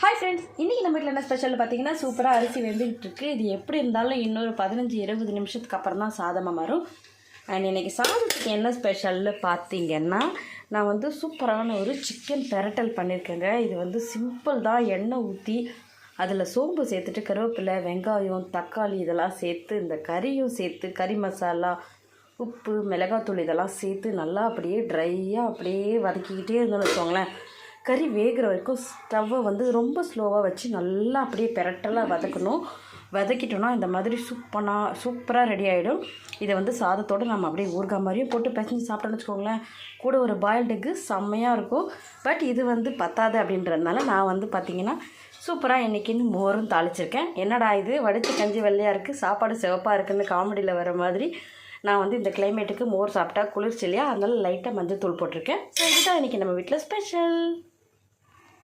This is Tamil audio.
ஹாய் ஃப்ரெண்ட்ஸ் இன்றைக்கி நம்ம வீட்டில் என்ன ஸ்பெஷல் பார்த்தீங்கன்னா சூப்பராக அரிசி வெந்துக்கிட்டு இருக்குது இது எப்படி இருந்தாலும் இன்னொரு பதினஞ்சு இருபது நிமிஷத்துக்கு அப்புறம் தான் சாதமாக மாறும். அண்ட் இன்றைக்கி சாதத்துக்கு என்ன ஸ்பெஷல்னு பார்த்தீங்கன்னா நான் வந்து சூப்பரான ஒரு சிக்கன் பெரட்டல் பண்ணியிருக்கேங்க இது வந்து சிம்பிள் தான் எண்ணெய் ஊற்றி அதில் சோம்பு சேர்த்துட்டு கருவேப்பிலை வெங்காயம் தக்காளி இதெல்லாம் சேர்த்து இந்த கறியும் சேர்த்து கறி மசாலா உப்பு மிளகாத்தூள் இதெல்லாம் சேர்த்து நல்லா அப்படியே ட்ரையாக அப்படியே வதக்கிக்கிட்டே இருந்தோம்னு வச்சுக்கோங்களேன். கறி வேகிற வரைக்கும் ஸ்டவ்வை வந்து ரொம்ப ஸ்லோவாக வச்சு நல்லா அப்படியே பெரட்டலாக வதக்கணும். வதக்கிட்டோன்னா இந்த மாதிரி சூப்பனாக சூப்பராக ரெடி ஆகிடும் இதை வந்து சாதத்தோடு நம்ம அப்படியே ஊறுகாய் மாதிரியும் போட்டு பிசைஞ்சு சாப்பிட்டோன்னு வச்சுக்கோங்களேன். கூட ஒரு பாயில்டு எக்கு செம்மையாக இருக்கும். பட் இது வந்து பத்தாது அப்படின்றதுனால நான் வந்து பார்த்திங்கன்னா சூப்பராக இன்றைக்கின்னு மோரும் தாளிச்சிருக்கேன். என்னடா இது? வடித்து கஞ்சி வெள்ளையாக இருக்குது சாப்பாடு சிவப்பாக இருக்குன்னு காமெடியில் வர மாதிரி நான் வந்து இந்த கிளைமேட்டுக்கு மோர் சாப்பிட்டா குளிர்ச்சி இல்லையா அதனால் லைட்டாக மஞ்சள் தூள் போட்டிருக்கேன். ஸோ இதுதான் இன்றைக்கி நம்ம வீட்டில் ஸ்பெஷல்